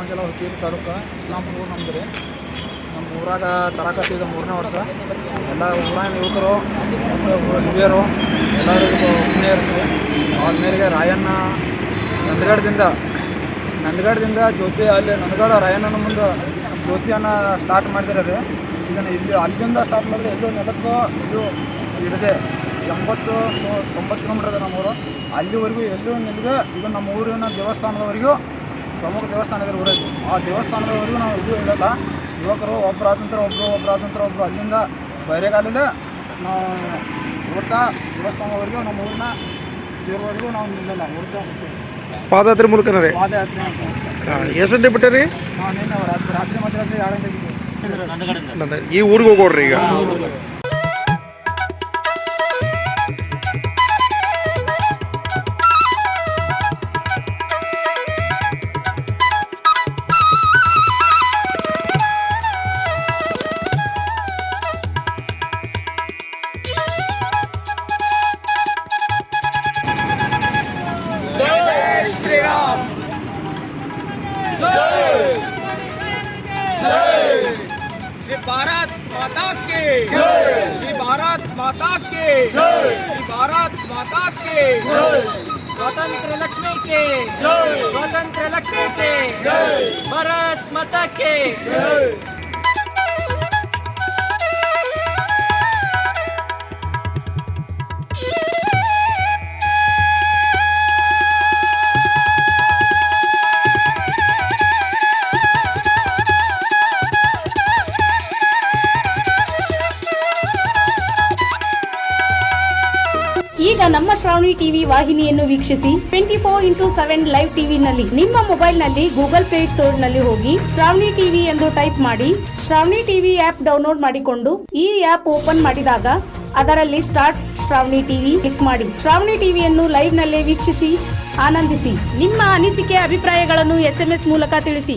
ತಾಲೂಕು ಇಸ್ಲಾಂಪುರ ನಮ್ದು ರೀ ನಮ್ಮ ಊರಾಗ ತರಕತ್ತಿದ ಮೂರನೇ ವರ್ಷ. ಎಲ್ಲ ಊರಾಗಿನ ಯುವಕರು ಹಿರಿಯರು ಎಲ್ಲರಿಗೂ ಪುಣ್ಯ ಇರ್ತೀವಿ ಅವ್ರ ಮೇರೆಗೆ ರಾಯಣ್ಣ ನಂದಗಡದಿಂದ ನಂದಗಡದಿಂದ ಜ್ಯೋತಿ ಅಲ್ಲಿ ನಂದಗಡ ರಾಯಣ್ಣನ ಮುಂದೆ ಜ್ಯೋತಿಯನ್ನು ಸ್ಟಾರ್ಟ್ ಮಾಡಿದಾರೆ ರೀ ಇದನ್ನು ಇಲ್ಲಿ, ಅಲ್ಲಿಂದ ಸ್ಟಾರ್ಟ್ ಮಾಡಿದ್ರೆ ಎಲ್ಲೋ ನೆಲಕ್ಕೂ ಇದು ಹಿಡಿದೆ ಎಂಬತ್ತು, ತೊಂಬತ್ತು ಕಿಲೋಮೀಟರ್ ಇದೆ ನಮ್ಮೂರು. ಅಲ್ಲಿವರೆಗೂ ಎಲ್ಲೂ ನಿಲ್ಲದೆ ಇದು ನಮ್ಮ ಊರಿನ ದೇವಸ್ಥಾನದವರೆಗೂ ಪ್ರಮುಖ ದೇವಸ್ಥಾನ ಇದೆ ಊರಲ್ಲಿ. ಆ ದೇವಸ್ಥಾನದವರೆಗೂ ನಾವು ಇದು ಹೇಳಲ್ಲ. ಯುವಕರು ಒಬ್ಬರಾದ ನಂತರ ಒಬ್ಬರು ಒಬ್ಬರಾದ ನಂತರ ಒಬ್ಬರು ಅಲ್ಲಿಂದ ಬೈರೆಗಾಲಲ್ಲೇ ನಾವು ಹುಡ್ತಾ ದೇವಸ್ಥಾನವರೆಗೂ ನಮ್ಮ ಊರಿನ ಸೇರುವವರೆಗೂ ನಾವು ನಿಲ್ಲಲ್ಲ. ಹುಡ್ತಾ ಹೋಗ್ತೀವಿ ಪಾದಯಾತ್ರೆ ಮೂಲಕನೇ ಪಾದಯಾತ್ರೆ ಅಂತ. ಎಷ್ಟು ಗಂಟೆ ಬಿಟ್ಟರಿ? ನಿನ್ನೆ ರಾತ್ರಿ ರಾತ್ರಿ ಮಧ್ಯರಾತ್ರಿ ಎರಡು ಗಂಟೆಗೆ ಈ ಊರಿಗೆ ಹೋಗೋಡ್ರಿ ಈಗ भारत माता के। श्री भारत माता के। श्री भारत माता के। स्वतंत्र लक्ष्मी के। स्वतंत्र लक्ष्मी के। भारत माता के। ಶ್ರಾವಣಿ ಟಿವಿ ವಾಹಿನಿಯನ್ನು ವೀಕ್ಷಿಸಿ twenty four into seven live ಟಿವಿನಲ್ಲಿ. ನಿಮ್ಮ ಮೊಬೈಲ್ನಲ್ಲಿ ಗೂಗಲ್ ಪ್ಲೇ ಸ್ಟೋರ್ನಲ್ಲಿ ಹೋಗಿ ಶ್ರಾವಣಿ ಟಿವಿ ಎಂದು ಟೈಪ್ ಮಾಡಿ ಶ್ರಾವಣಿ ಟಿವಿ ಆಪ್ ಡೌನ್ಲೋಡ್ ಮಾಡಿಕೊಂಡು ಈ ಆಪ್ ಓಪನ್ ಮಾಡಿದಾಗ ಅದರಲ್ಲಿ ಸ್ಟಾರ್ಟ್ ಶ್ರಾವಣಿ ಟಿವಿ ಕ್ಲಿಕ್ ಮಾಡಿ. ಶ್ರಾವಣಿ ಟಿವಿಯನ್ನು ಲೈವ್ನಲ್ಲಿ ವೀಕ್ಷಿಸಿ, ಆನಂದಿಸಿ. ನಿಮ್ಮ ಅನಿಸಿಕೆ, ಅಭಿಪ್ರಾಯಗಳನ್ನು ಎಸ್ಎಂಎಸ್ ಮೂಲಕ ತಿಳಿಸಿ.